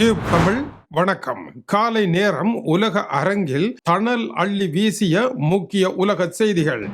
Tube Tamil வணக்கம். காலை நேரம் உலக அரங்கில் தணல் அள்ளி வீசிய முக்கிய உலக செய்திகள்.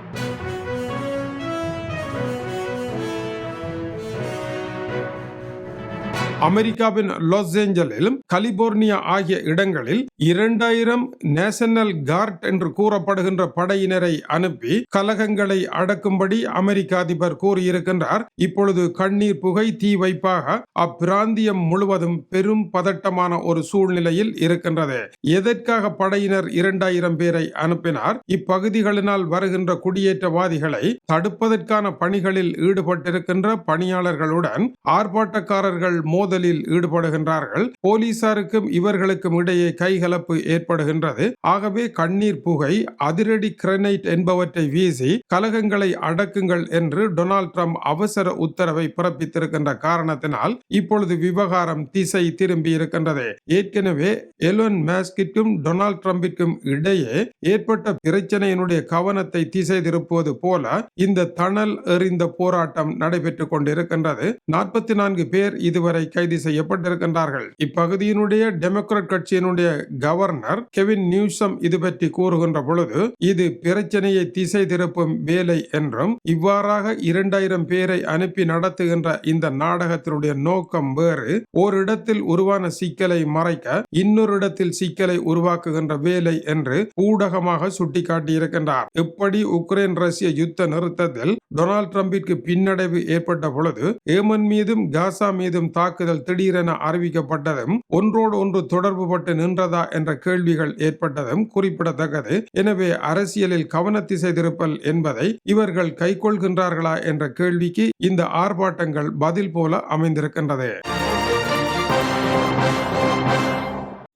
அமெரிக்காவின் லாஸ் ஏஞ்சலிலும் கலிபோர்னியா ஆகிய இடங்களில் இரண்டாயிரம் நேஷனல் கார்ட் என்று கூறப்படுகின்ற படையினரை அனுப்பி கலகங்களை அடக்கும்படி அமெரிக்க அதிபர் கூறியிருக்கின்றார். இப்பொழுது கண்ணீர் புகை தீ வைப்பாக அப்பிராந்தியம் முழுவதும் பெரும் பதட்டமான ஒரு சூழ்நிலையில் இருக்கின்றது. எதற்காக படையினர் இரண்டாயிரம் பேரை அனுப்பினார்? இப்பகுதிகளினால் வருகின்ற குடியேற்றவாதிகளை தடுப்பதற்கான பணிகளில் ஈடுபட்டிருக்கின்ற பணியாளர்களுடன் ஆர்ப்பாட்டக்காரர்கள் மோதலில் ஈடுபடுகின்றார்கள். போலீசாருக்கும் இவர்களுக்கும் இடையே கைகலப்பு ஏற்படுகின்றது. ஆகவே கண்ணீர் புகை அதிரடி கிரனைட் என்பவற்றை வீசி கலகங்களை அடக்குங்கள் என்று டொனால்ட் ட்ரம்ப் அவசர உத்தரவை பிறப்பித்திருக்கின்ற காரணத்தினால் இப்பொழுது விவகாரம் திசை திரும்பி இருக்கின்றது. ஏற்கனவே எலோன் மேஸ்கிற்கும் டொனால்ட் ட்ரம்பிற்கும் இடையே ஏற்பட்ட பிரச்சனையினுடைய கவனத்தை திசை திருப்புவது போல இந்த தணல் எறிந்த போராட்டம் நடைபெற்றுக் கொண்டிருக்கின்றது. நாற்பத்தி நான்கு பேர் இதுவரை கைது செய்யப்பட்டிருக்கின்றார்கள். இப்பகுதியினுடைய டெமோக்ராட் கட்சியினுடைய கவர்னர் கெவின் நியூசம் இது பற்றி கூறுகின்ற பொழுது இது பிரச்சனையை திசை திருப்பும் வேலை என்றும் இவ்வாறாக இரண்டாயிரம் பேரை அனுப்பி நடத்துகின்ற இந்த நாடகத்தினுடைய நோக்கம் வேறு ஒரு இடத்தில் உருவான சிக்கலை மறைக்க இன்னொரு இடத்தில் சிக்கலை உருவாக்குகின்ற வேலை என்று ஊடகமாக சுட்டிக்காட்டியிருக்கின்றார். இப்படி உக்ரைன் ரஷ்ய யுத்த நிறுத்தத்தில் டொனால்ட் டிரம்பிற்கு பின்னடைவு ஏற்பட்ட பொழுது ஏமன் மீதும் காசா மீதும் தாக்கு தாக்குதல் திடீரென அறிவிக்கப்பட்டதும் ஒன்றோடு ஒன்று தொடர்புபட்டு நின்றதா என்ற கேள்விகள் ஏற்பட்டதும் குறிப்பிடத்தக்கது. எனவே அரசியலில் கவன செய்திருப்பல் திருப்பல் என்பதை இவர்கள் கைக்கொள்கின்றார்களா என்ற கேள்விக்கு இந்த ஆர்ப்பாட்டங்கள் பதில் போல அமைந்திருக்கின்றது.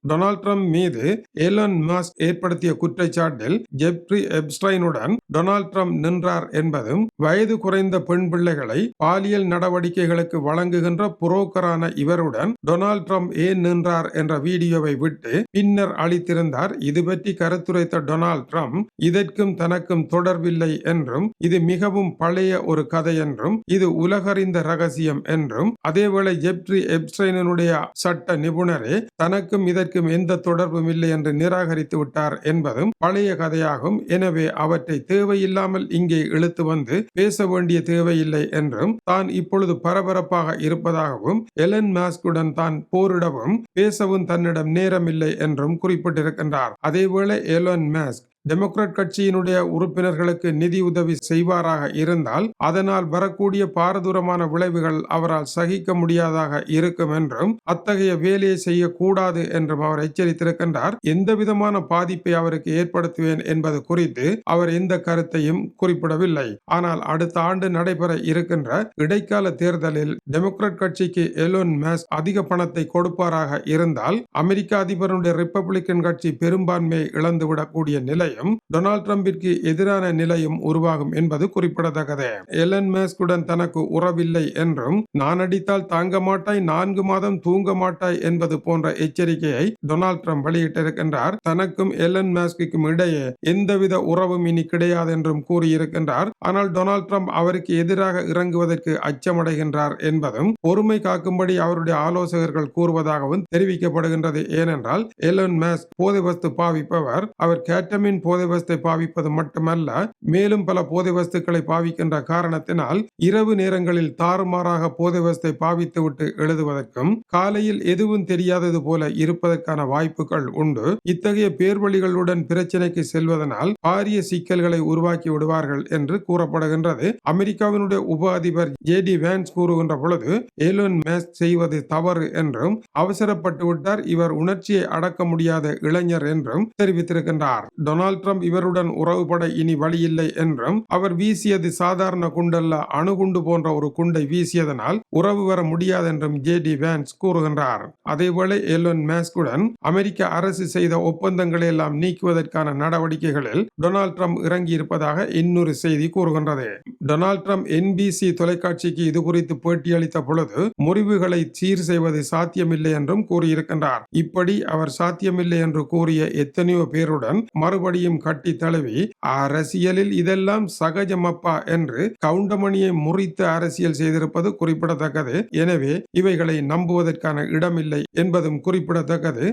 டொனால்ட் ட்ரம்ப் மீது ஏலன் மாஸ்க் ஏற்படுத்திய குற்றச்சாட்டில் ஜெப்ரி எப்ஸ்டைனுடன் டொனால்ட் ட்ரம்ப் நின்றார் என்பதும் வயது குறைந்த பெண் பிள்ளைகளை பாலியல் நடவடிக்கைகளுக்கு வழங்குகின்ற புரோக்கரான இவருடன் டொனால்ட் ட்ரம்ப் ஏன் நின்றார் என்ற வீடியோவை விட்டு பின்னர் அளித்திருந்தார். இது பற்றி கருத்துரைத்த டொனால்ட் ட்ரம்ப் இதற்கும் தனக்கும் தொடர்பில்லை என்றும் இது மிகவும் பழைய ஒரு கதை என்றும் இது உலகறிந்த ரகசியம் என்றும் அதேவேளை ஜெப்ரி எப்ஸ்டைனுடைய சட்ட நிபுணரே தனக்கும் இதற்கு இதற்கும் எந்த தொடர்பும் இல்லை என்று நிராகரித்து விட்டார் என்பதும் பழைய கதையாகும். எனவே அவற்றை தேவையில்லாமல் இங்கே இழுத்து வந்து பேச வேண்டிய தேவையில்லை என்றும் தான் இப்பொழுது பரபரப்பாக இருப்பதாகவும் எலன் மாஸ்குடன் தான் போரிடவும் பேசவும் தன்னிடம் நேரமில்லை என்றும் குறிப்பிட்டிருக்கின்றார். அதேவேளை எலன் மாஸ்க் டெமோக்ராட் கட்சியினுடைய உறுப்பினர்களுக்கு நிதி உதவி செய்வாராக இருந்தால் அதனால் வரக்கூடிய பாரதூரமான விளைவுகள் அவரால் சகிக்க முடியாதாக இருக்கும் என்றும் அத்தகைய வேலையை செய்யக்கூடாது என்றும் அவர் எச்சரித்திருக்கின்றார். எந்த விதமான பாதிப்பை அவருக்கு ஏற்படுத்துவேன் என்பது குறித்து அவர் எந்த கருத்தையும் குறிப்பிடவில்லை. ஆனால் அடுத்த ஆண்டு நடைபெற இருக்கின்ற இடைக்கால தேர்தலில் டெமோக்ராட் கட்சிக்கு எலோன் மேஸ் அதிக பணத்தை கொடுப்பாராக இருந்தால் அமெரிக்க அதிபருடைய ரிப்பப்ளிக்கன் கட்சி பெரும்பான்மையை இழந்துவிடக்கூடிய நிலை நிலையும் டொனால்ட் ட்ரம்பிற்கு எதிரான நிலையும் உருவாகும் என்பது குறிப்பிடத்தக்கது. எலன் மேஸ்குடன் தனக்கு உறவில்லை என்றும் நான் அடித்தால் தாங்க மாட்டாய் நான்கு மாதம் தூங்க மாட்டாய் என்பது போன்ற எச்சரிக்கையை டொனால்ட் ட்ரம்ப் வெளியிட்டிருக்கின்றார். தனக்கும் எலன் மேஸ்குக்கும் இடையே எந்தவித உறவும் இனி கிடையாது என்றும் கூறியிருக்கின்றார். ஆனால் டொனால்ட் ட்ரம்ப் அவருக்கு எதிராக இறங்குவதற்கு அச்சமடைகின்றார் என்பதும் பொறுமை காக்கும்படி அவருடைய ஆலோசகர்கள் கூறுவதாகவும் தெரிவிக்கப்படுகின்றது. ஏனென்றால் எலன் மேஸ்க் போதை வஸ்து பாவிப்பவர். அவர் கேட்டமின் போதை வஸ்தை பாவிப்பது மட்டுமல்ல மேலும் பல போதை வஸ்துக்களை பாவிக்கின்ற காரணத்தினால் இரவு நேரங்களில் தாறுமாறாக போதை வஸ்தை பாவித்துவிட்டு எழுதுவதற்கும் காலையில் எதுவும் தெரியாதது போல இருப்பதற்கான வாய்ப்புகள் உண்டு. இத்தகைய பேர்வழிகளுடன் பிரச்சனைக்கு செல்வதனால் பாரிய சிக்கல்களை உருவாக்கி விடுவார்கள் என்று கூறப்படுகின்றது. அமெரிக்காவினுடைய உப அதிபர் ஜே டி வேன்ஸ் கூறுகின்ற பொழுது ஏலோன் மேஸ் செய்வது தவறு என்றும் அவசரப்பட்டு விட்டார் இவர் உணர்ச்சியை அடக்க முடியாத இளைஞர் என்றும் தெரிவித்திருக்கின்றார். டொனால்ட் டொனால்ட் ட்ரம்ப் இவருடன் உறவுபட இனி வழியில்லை என்றும் அவர் வீசியது சாதாரண குண்டல்ல அணுகுண்டு போன்ற ஒரு குண்டை வீசியதனால் உறவு வர முடியாது என்றும் ஜே டி வேன்ஸ் கூறுகின்றார். அதேவேளை எலோன் மேஸ்குடன் அமெரிக்க அரசு செய்த ஒப்பந்தங்களை எல்லாம் நீக்குவதற்கான நடவடிக்கைகளில் டொனால்ட் ட்ரம்ப் இறங்கியிருப்பதாக இன்னொரு செய்தி கூறுகின்றது. டொனால்ட் ட்ரம்ப் என்பிசி தொலைக்காட்சிக்கு இது குறித்து பேட்டியளித்த பொழுது முறிவுகளை சீர் செய்வது சாத்தியமில்லை என்றும் கூறியிருக்கின்றார். இப்படி அவர் சாத்தியமில்லை என்று கூறிய எத்தனையோ பேருடன் மறுபடி மறுபடியும் கட்டி தழுவி அரசியலில் இதெல்லாம் சகஜமப்பா என்று கவுண்டமணியை முறித்து அரசியல் செய்திருப்பது குறிப்பிடத்தக்கது. எனவே இவைகளை நம்புவதற்கான இடமில்லை என்பதும் குறிப்பிடத்தக்கது.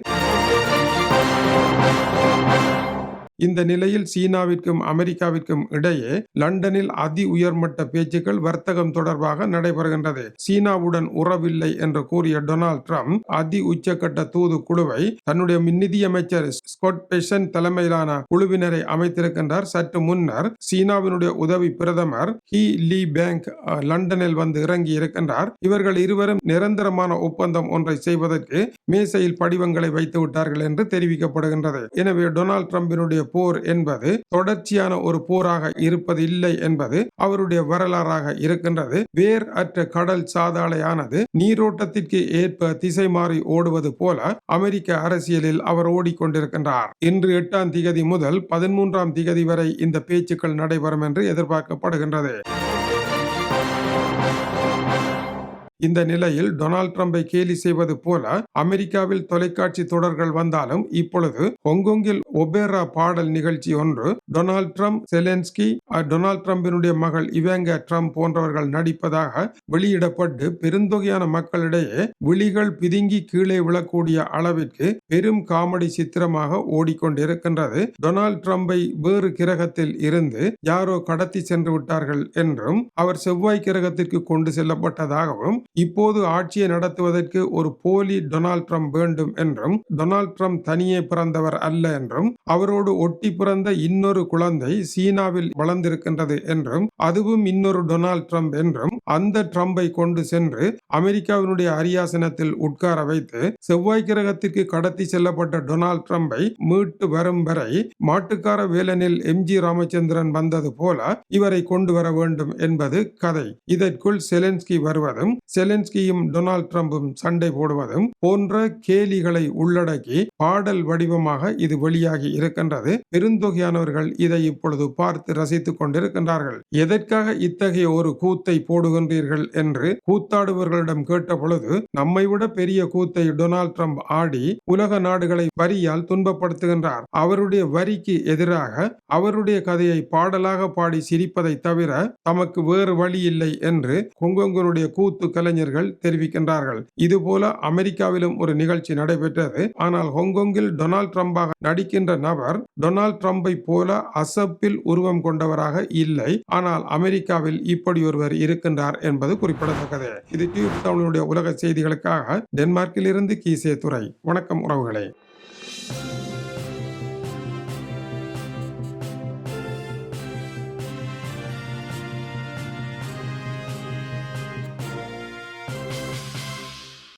இந்த நிலையில் சீனாவிற்கும் அமெரிக்காவிற்கும் இடையே லண்டனில் அதி உயர்மட்ட பேச்சுக்கள் வர்த்தகம் தொடர்பாக நடைபெறுகின்றது. சீனாவுடன் உறவில்லை என்று கூறிய டொனால்ட் ட்ரம்ப் அதி உச்சக்கட்ட தூது குழுவை தன்னுடைய நிதியமைச்சர் ஸ்கொட் பெஷன் தலைமையிலான குழுவினரை அமைத்திருக்கின்றார். சற்று முன்னர் சீனாவினுடைய உதவி பிரதமர் ஹி லீ பேங்க் அஹ், லண்டனில் வந்து இறங்கி இருக்கின்றார். இவர்கள் இருவரும் நிரந்தரமான ஒப்பந்தம் ஒன்றை செய்வதற்கு மேசையில் படிவங்களை வைத்து விட்டார்கள் என்று தெரிவிக்கப்படுகின்றது. எனவே டொனால்ட் ட்ரம்பினுடைய போர் என்பது தொடர்ச்சியான ஒரு போராக இருப்பது இல்லை என்பது அவருடைய வரலாறாக இருக்கின்றது. வேர் அற்ற கடல் சாதாளையானது நீரோட்டத்திற்கு ஏற்ப திசை மாறி ஓடுவது போல அமெரிக்க அரசியலில் அவர் ஓடிக்கொண்டிருக்கின்றார். இன்று எட்டாம் திகதி முதல் பதிமூன்றாம் திகதி வரை இந்த பேச்சுக்கள் நடைபெறும் என்று எதிர்பார்க்கப்படுகின்றது. இந்த நிலையில் டொனால்ட் ட்ரம்பை கேலி செய்வது போல அமெரிக்காவில் தொலைக்காட்சி தொடர்கள் வந்தாலும் இப்பொழுது ஹொங்கொங்கில் ஒபேரா பாடல் நிகழ்ச்சி ஒன்று டொனால்ட் ட்ரம்ப் செலென்ஸ்கி டொனால்ட் ட்ரம்பினுடைய மகள் இவேங்க ட்ரம்ப் போன்றவர்கள் நடிப்பதாக வெளியிடப்பட்டு பெருந்தொகையான மக்களிடையே விழிகள் பிதுங்கி கீழே விழக்கூடிய அளவிற்கு பெரும் காமெடி சித்திரமாக ஓடிக்கொண்டிருக்கின்றது. டொனால்ட் ட்ரம்பை வேறு கிரகத்தில் இருந்து யாரோ கடத்தி சென்று விட்டார்கள் என்றும் அவர் செவ்வாய் கிரகத்திற்கு கொண்டு செல்லப்பட்டதாகவும் இப்போது ஆட்சியை நடத்துவதற்கு ஒரு போலி டொனால்ட் ட்ரம்ப் வேண்டும் என்றும் டொனால்ட் ட்ரம்ப் தனியே பிறந்தவர் அல்ல என்றும் அவரோடு ஒட்டி பிறந்த இன்னொரு குழந்தை சீனாவில் வளர்ந்திருக்கின்றது என்றும் அதுவும் இன்னொரு டொனால்ட் ட்ரம்ப் என்றும் அந்த ட்ரம்பை கொண்டு சென்று அமெரிக்காவினுடைய அரியாசனத்தில் உட்கார வைத்து செவ்வாய் கிரகத்திற்கு கடத்தி செல்லப்பட்ட டொனால்ட் ட்ரம்பை மீட்டு வரும் வரை மாட்டுக்கார வேலனில் எம். ஜி. ராமச்சந்திரன் வந்தது போல இவரை கொண்டு வர வேண்டும் என்பது கதை. இதற்குள் செலென்ஸ்கி வருவதும் செலென்ஸ்கியும் டொனால்ட் ட்ரம்பும் சண்டை போடுவதும் போன்ற கேலிகளை உள்ளடக்கி பாடல் வடிவமாக இது வெளியாகி இருக்கின்றது. பெருந்தொகையானவர்கள் இதை இப்பொழுது பார்த்து ரசித்துக் கொண்டிருக்கின்றார்கள். எதற்காக இத்தகைய ஒரு கூத்தை போடுகின்றீர்கள்? என்று கூத்தாடுபவர்களிடம் கேட்ட பொழுது நம்மை விட பெரிய கூத்தை டொனால்ட் ட்ரம்ப் ஆடி உலக நாடுகளை வரியால் துன்பப்படுத்துகின்றார். அவருடைய வரிக்கு எதிராக அவருடைய கதையை பாடலாக பாடி சிரிப்பதை தவிர தமக்கு வேறு வழி இல்லை என்று கொங்கொங்கனுடைய கூத்து கலைஞர்கள் தெரிவிக்கின்றார்கள். இதுபோல அமெரிக்காவிலும் ஒரு நிகழ்ச்சி நடைபெற்றது. ஆனால் ஹொங்கொங்கில் டொனால்ட் ட்ரம்பாக நடிக்கின்ற நபர் டொனால்ட் ட்ரம்பை போல அசப்பில் உருவம் கொண்டவராக இல்லை. ஆனால் அமெரிக்காவில் இப்படி ஒருவர் இருக்கின்றார் என்பது குறிப்பிடத்தக்கது. இது டியூப் தமிழுடைய உலக செய்திகளுக்காக டென்மார்க்கில் இருந்து கீசே துறை வணக்கம் உறவுகளே.